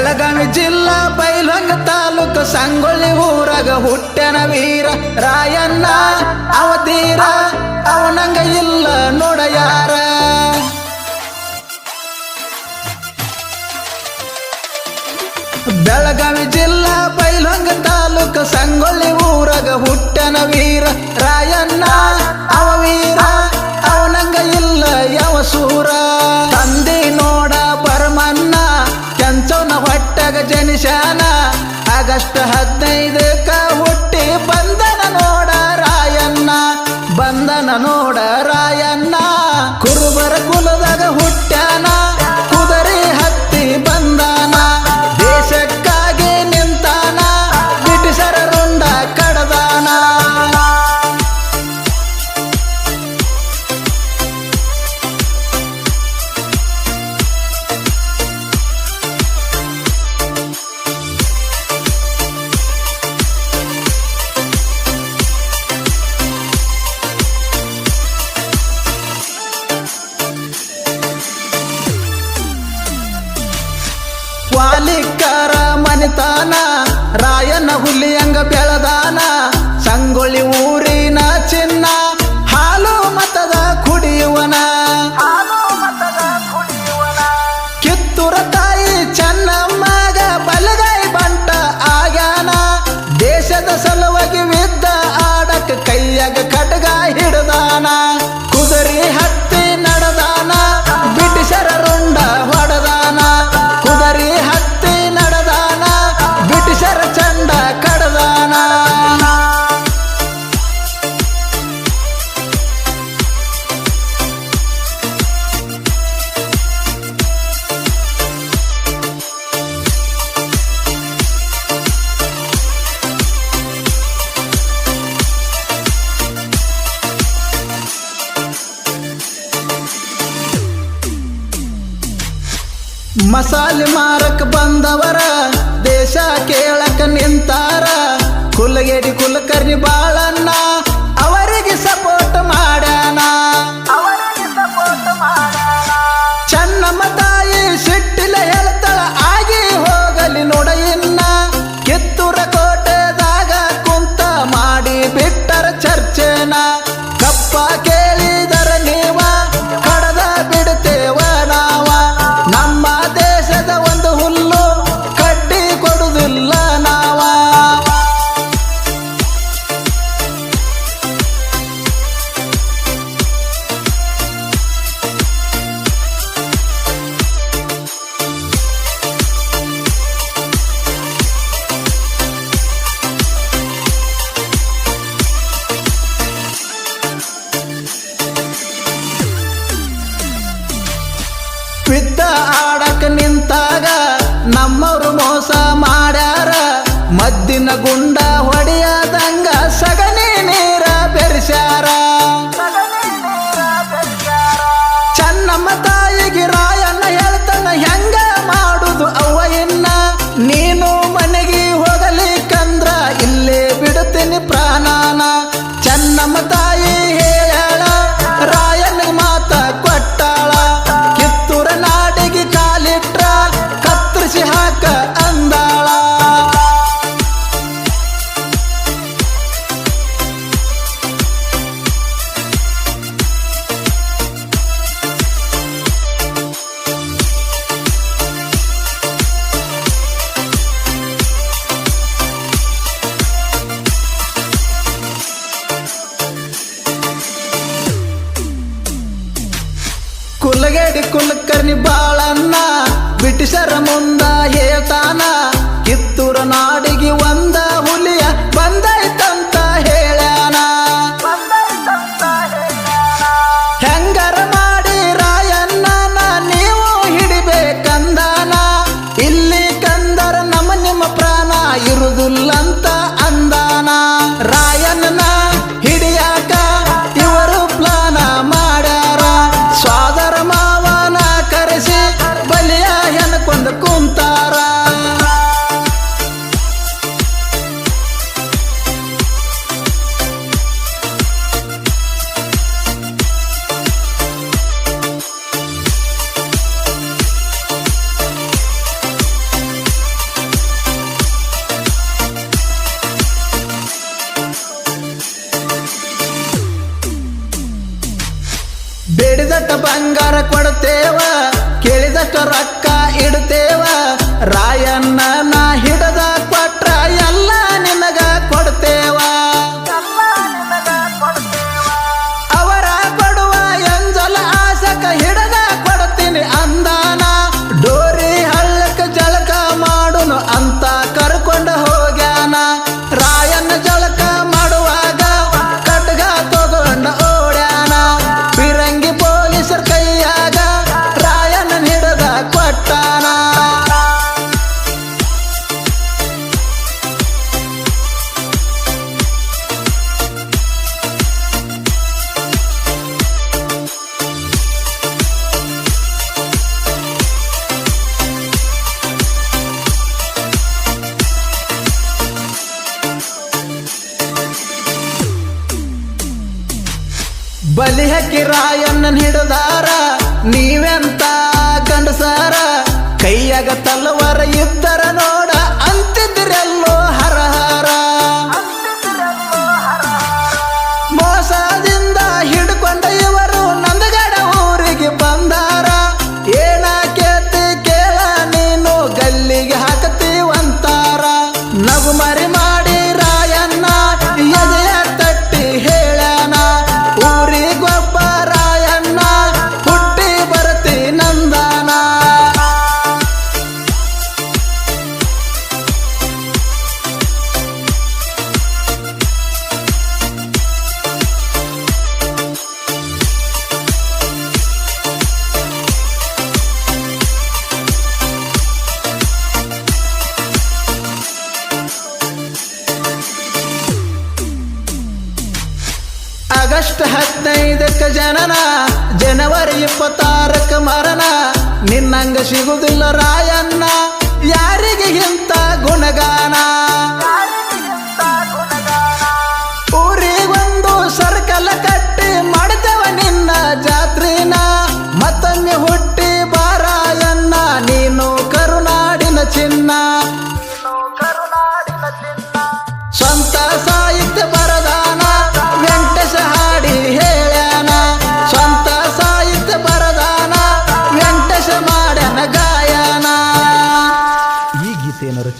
ಬೆಳಗಾವಿ ಜಿಲ್ಲಾ ಬೈಲಂಗ ತಾಲೂಕು ಸಂಗೊಳ್ಳಿ ಊರಾಗ ಹುಟ್ಟನ ವೀರ ರಾಯಣ್ಣ. ಅವಧೀರ ಅವನಂಗ ಇಲ್ಲ ನೋಡ ಯಾರ. ಬೆಳಗಾವಿ ಜಿಲ್ಲಾ ಬೈಲಂಗ ತಾಲೂಕು ಸಂಗೊಳ್ಳಿ ಊರಾಗ ಹುಟ್ಟನ ವೀರ ರಾಯಣ್ಣ. ಅವೀರ ಅಷ್ಟ ಹದಿನೈದು ತಾನ ರಾಯನ ಹುಲಿಯಂಗ ಬೆಳದಾನ ಸಂಗೊಳ್ಳಿ ಊರಿನ ಮಸಾಲೆ ಮಾರಕ್ ಬಂದವರ ದೇಶ ಕೇಳಕ ನಿಂತಾರ. ಕುಲಗೇಡಿ ಕುಲಕರ್ಣಿ ಬಾ ಕುಲ್ಲಗೇಡಿ ಕುಲಕರ್ಣಿ ಬಾಳನ್ನ ಬ್ರಿಟಿಷರ ಮುಂದ ಹೇಳ್ತಾನ. contar. ಬಲಿಹಕ್ಕಿ ರಾಯನ್ನ ಹಿಡದಾರ ನೀವೆಂತ ಗಂಡಸಾರ? ಕೈಯಾಗ ತಲವಾರ ಇದ್ದರ ಜನನ ಜನವರಿ ಇಪ್ಪತ್ತಾರಕ್ಕೆ ಮರಣ. ನಿನ್ನಂಗ ಸಿಗುದಿಲ್ಲ ರಾಯಣ್ಣ. ಯಾರಿಗೆ ಇಂತ ಗುಣಗಾನ?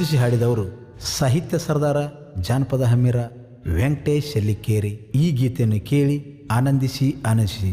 ರಚಿಸಿ ಹಾಡಿದವರು ಸಾಹಿತ್ಯ ಸರ್ದಾರ ಜಾನಪದ ಹಮ್ಮಿರ ವೆಂಕಟೇಶ್ ಶೆಲ್ಲಿಕೇರಿ ಈ ಗೀತೆಯನ್ನು ಕೇಳಿ ಆನಂದಿಸಿ ಆನಂದಿಸಿ.